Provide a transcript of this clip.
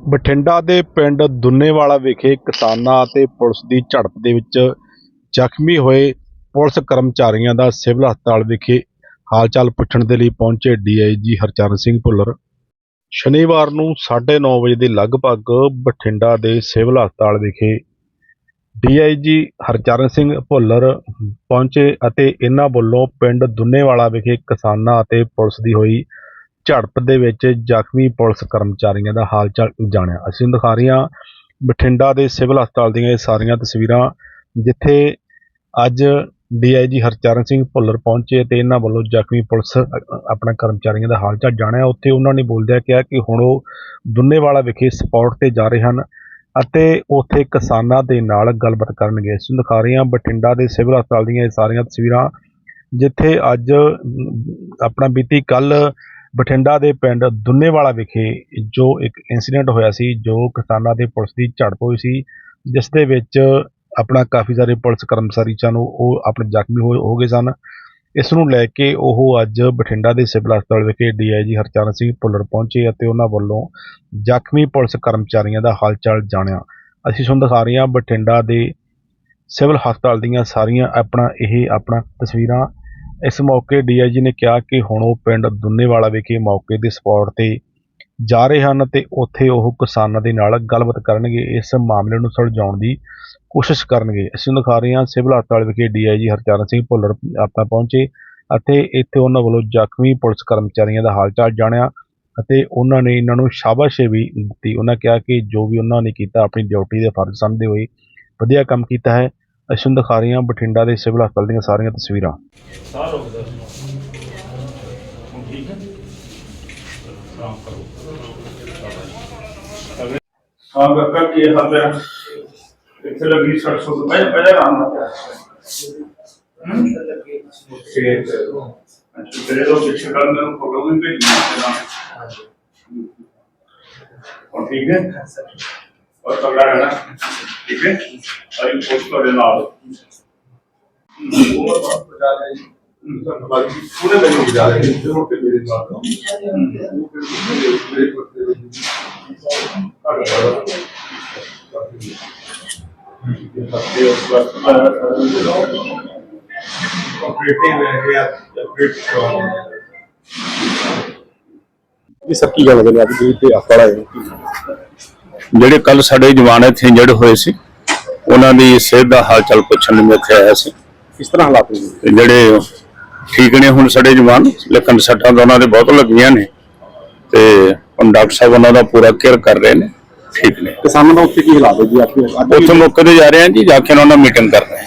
ਬਠਿੰਡਾ ਦੇ ਪਿੰਡ ਦੁੰਨੇਵਾਲਾ ਵਿਖੇ ਕਿਸਾਨਾਂ ਅਤੇ ਪੁਲਿਸ ਦੀ ਝੜਪ ਦੇ ਵਿੱਚ ਜ਼ਖਮੀ ਹੋਏ ਪੁਲਿਸ ਕਰਮਚਾਰੀਆਂ ਦਾ ਸਿਵਲ ਹਸਪਤਾਲ ਵਿਖੇ ਹਾਲਚਾਲ ਪੁੱਛਣ ਦੇ ਲਈ ਪਹੁੰਚੇ ਡੀਆਈਜੀ ਹਰਚਰਨ ਸਿੰਘ ਭੁੱਲਰ। ਸ਼ਨੀਵਾਰ ਨੂੰ 9:30 ਵਜੇ ਦੇ ਲਗਭਗ ਬਠਿੰਡਾ ਦੇ ਸਿਵਲ ਹਸਪਤਾਲ ਵਿਖੇ ਡੀਆਈਜੀ ਹਰਚਰਨ ਸਿੰਘ ਭੁੱਲਰ ਪਹੁੰਚੇ ਅਤੇ ਇਹਨਾਂ ਵੱਲੋਂ ਪਿੰਡ ਦੁੰਨੇਵਾਲਾ ਵਿਖੇ ਕਿਸਾਨਾਂ ਅਤੇ ਪੁਲਿਸ ਦੀ ਹੋਈ ਝੜਪ ਦੇ ਵਿੱਚ ਜ਼ਖਮੀ ਪੁਲਿਸ ਕਰਮਚਾਰੀਆਂ ਦਾ ਹਾਲ ਚਾਲ ਜਾਣਿਆ। ਅਸੀਂ ਦਿਖਾ ਰਹੇ ਹਾਂ ਬਠਿੰਡਾ ਦੇ ਸਿਵਲ ਹਸਪਤਾਲ ਦੀਆਂ ਇਹ ਸਾਰੀਆਂ ਤਸਵੀਰਾਂ, ਜਿੱਥੇ ਅੱਜ ਡੀਆਈਜੀ ਹਰਚਰਨ ਸਿੰਘ ਭੁੱਲਰ ਪਹੁੰਚੇ ਤੇ ਇਹਨਾਂ ਵੱਲੋਂ ਜ਼ਖਮੀ ਪੁਲਿਸ ਆਪਣਾ ਕਰਮਚਾਰੀਆਂ ਦਾ ਹਾਲ ਚਾਲ ਜਾਣਿਆ। ਉੱਥੇ ਉਹਨਾਂ ਨੇ ਬੋਲਦਿਆਂ ਕਿਹਾ ਕਿ ਹੁਣ ਉਹ ਦੁੰਨੇਵਾਲਾ ਵਿਖੇ ਸਪੌਟ ਤੇ ਜਾ ਰਹੇ ਹਨ ਅਤੇ ਉੱਥੇ ਕਿਸਾਨਾਂ ਦੇ ਨਾਲ ਗੱਲਬਾਤ ਕਰਨਗੇ। ਅਸੀਂ ਦਿਖਾ ਰਹੇ ਹਾਂ ਬਠਿੰਡਾ ਦੇ ਸਿਵਲ ਹਸਪਤਾਲ ਦੀਆਂ ਇਹ ਸਾਰੀਆਂ ਤਸਵੀਰਾਂ, ਜਿੱਥੇ ਅੱਜ ਆਪਣਾ ਬੀਤੀ ਕੱਲ ਬਠਿੰਡਾ ਦੇ ਪਿੰਡ ਦੁੰਨੇਵਾਲਾ ਵਿਖੇ ਜੋ ਇੱਕ ਇਨਸੀਡੈਂਟ ਹੋਇਆ ਸੀ, ਜੋ ਕਿਸਾਨਾਂ ਦੇ ਪੁਲਿਸ ਦੀ ਝੜਪ ਹੋਈ ਸੀ, ਜਿਸ ਦੇ ਵਿੱਚ ਆਪਣਾ ਕਾਫੀ ਸਾਰੇ ਪੁਲਿਸ ਕਰਮਚਾਰੀ ਸਨ ਉਹ ਆਪਣੇ ਜ਼ਖਮੀ ਹੋਏ, ਹੋ ਗਏ ਸਨ। ਇਸ ਨੂੰ ਲੈ ਕੇ ਉਹ ਅੱਜ ਬਠਿੰਡਾ ਦੇ ਸਿਵਲ ਹਸਪਤਾਲ ਵਿਖੇ ਡੀਆਈਜੀ ਹਰਚਰਨ ਸਿੰਘ ਭੁੱਲਰ ਪਹੁੰਚੇ ਅਤੇ ਉਹਨਾਂ ਵੱਲੋਂ ਜ਼ਖਮੀ ਪੁਲਿਸ ਕਰਮਚਾਰੀਆਂ ਦਾ ਹਾਲਚਾਲ ਜਾਣਿਆ। ਅਸੀਂ ਤੁਹਾਨੂੰ ਦਿਖਾ ਰਹੇ ਹਾਂ ਬਠਿੰਡਾ ਦੇ ਸਿਵਲ ਹਸਪਤਾਲ ਦੀਆਂ ਸਾਰੀਆਂ ਆਪਣਾ, ਇਹ ਆਪਣਾ ਤਸਵੀਰਾਂ ਇਸ ਮੌਕੇ ਡੀਆਈਜੀ ਨੇ ਕਿਹਾ ਕਿ ਹੁਣ ਉਹ ਪਿੰਡ ਦੁੰਨੇਵਾਲਾ ਵਿਖੇ ਮੌਕੇ ਦੇ ਸਪੌਟ ਤੇ ਜਾ ਰਹੇ ਹਨ ਤੇ ਉੱਥੇ ਉਹ ਕਿਸਾਨਾਂ ਦੇ ਨਾਲ ਗੱਲਬਾਤ ਕਰਨਗੇ, ਇਸ ਮਾਮਲੇ ਨੂੰ ਸੁਲਝਾਉਣ ਦੀ ਕੋਸ਼ਿਸ਼ ਕਰਨਗੇ। ਅਸੀਂ ਦਿਖਾ ਰਹੇ ਹਾਂ, ਸਿਵਲ ਹਸਪਤਾਲ ਵਿਖੇ ਡੀਆਈਜੀ ਹਰਚਰਨ ਸਿੰਘ ਭੁੱਲਰ ਆਪਣਾ ਪਹੁੰਚੇ ਅਤੇ ਇੱਥੇ ਉਹਨਾਂ ਵੱਲੋਂ ਜ਼ਖਮੀ ਪੁਲਿਸ ਕਰਮਚਾਰੀਆਂ ਦਾ ਹਾਲ ਚਾਲ ਜਾਣਿਆ ਅਤੇ ਉਹਨਾਂ ਨੇ ਇਹਨਾਂ ਨੂੰ ਸ਼ਾਬਾਸ਼ੇ ਵੀ ਦਿੱਤੀ। ਉਹਨਾਂ ਕਿਹਾ ਕਿ ਜੋ ਵੀ ਉਹਨਾਂ ਨੇ ਕੀਤਾ, ਆਪਣੀ ਡਿਊਟੀ ਦੇ ਫਰਜ਼ ਸਮਝਦੇ ਹੋਏ ਵਧੀਆ ਕੰਮ ਕੀਤਾ ਹੈ। ਅਸੀਂ ਤੁਹਾਨੂੰ ਦਿਖਾ ਰਹੇ ਹਾਂ ਬਠਿੰਡਾ ਦੇ ਸਿਵਲ ਹਸਪਤਾਲ ਦੀਆਂ ਸਾਰੀਆਂ ਤਸਵੀਰਾਂ। ਸਾਹ ਹੁਣ ਠੀਕ ਹੈ ਆਰਾਮ ਕਰੋ ਹਾਂ ਬੱਕਾ ਕੀ ਹਾਲ ਹੈ ਇੱਥੇ ਲੱਗੀ ਸਰਸੋਂ ਤੋਂ ਪਹਿਲਾਂ ਪਹਿਲਾਂ ਆਰਾਮ ਨਾਲ ਤੇ ਅੱਛਾ ਤੇਰੇ ਤੋਂ ਪਿੱਛੇ ਕੱਲ ਮੈਨੂੰ ਫੋਟੋ ਵੀ ਭੇਜੀ ਨਾ ਹੁਣ ਠੀਕ ਹੈ? और तो तगड़ा रहना ठीक है? और इन पोस्ट को देना आओ पुणे में लोग रहे हैं। जो कि मेरे साथ हो। हम्म। ऑपरेटिव मतलब है या ऑपरेट ये सबकी क्या लगेगा आप अखबाड़ा है ਜਿਹੜੇ ਕੱਲ ਸਾਡੇ ਜਵਾਨ ਇੱਥੇ ਇੰਜਰਡ ਹੋਏ ਸੀ ਉਹਨਾਂ ਦੀ ਸਿਹਤ ਦਾ ਹਾਲ ਚਾਲ ਪੁੱਛਣ ਲਈ ਇੱਥੇ ਆਇਆ ਸੀ। ਕਿਸ ਤਰ੍ਹਾਂ ਹਾਲਾਤ ਨੇ ਜਿਹੜੇ ਠੀਕ ਨੇ ਹੁਣ ਸਾਡੇ ਜਵਾਨ ਲੇਕਿਨ ਸੱਟਾਂ ਤਾਂ ਉਹਨਾਂ ਦੇ ਬਹੁਤ ਲੱਗੀਆਂ ਨੇ। ਤੇ ਹੁਣ ਡਾਕਟਰ ਸਾਹਿਬ ਉਹਨਾਂ ਦਾ ਪੂਰਾ ਕੇਅਰ ਕਰ ਰਹੇ ਨੇ ਠੀਕ ਨੇ। ਕਿਸਾਨਾਂ ਦਾ ਉੱਥੇ ਕੀ ਹਾਲਾਤ ਹੈ ਜੀ? ਆਪਕੇ ਉੱਥੇ ਮੌਕੇ ਤੇ ਜਾ ਰਹੇ ਹਾਂ ਜੀ ਜਾ ਕੇ ਉਹਨਾਂ ਨਾਲ ਮੀਟਿੰਗ ਕਰ ਰਹੇ ਹਾਂ।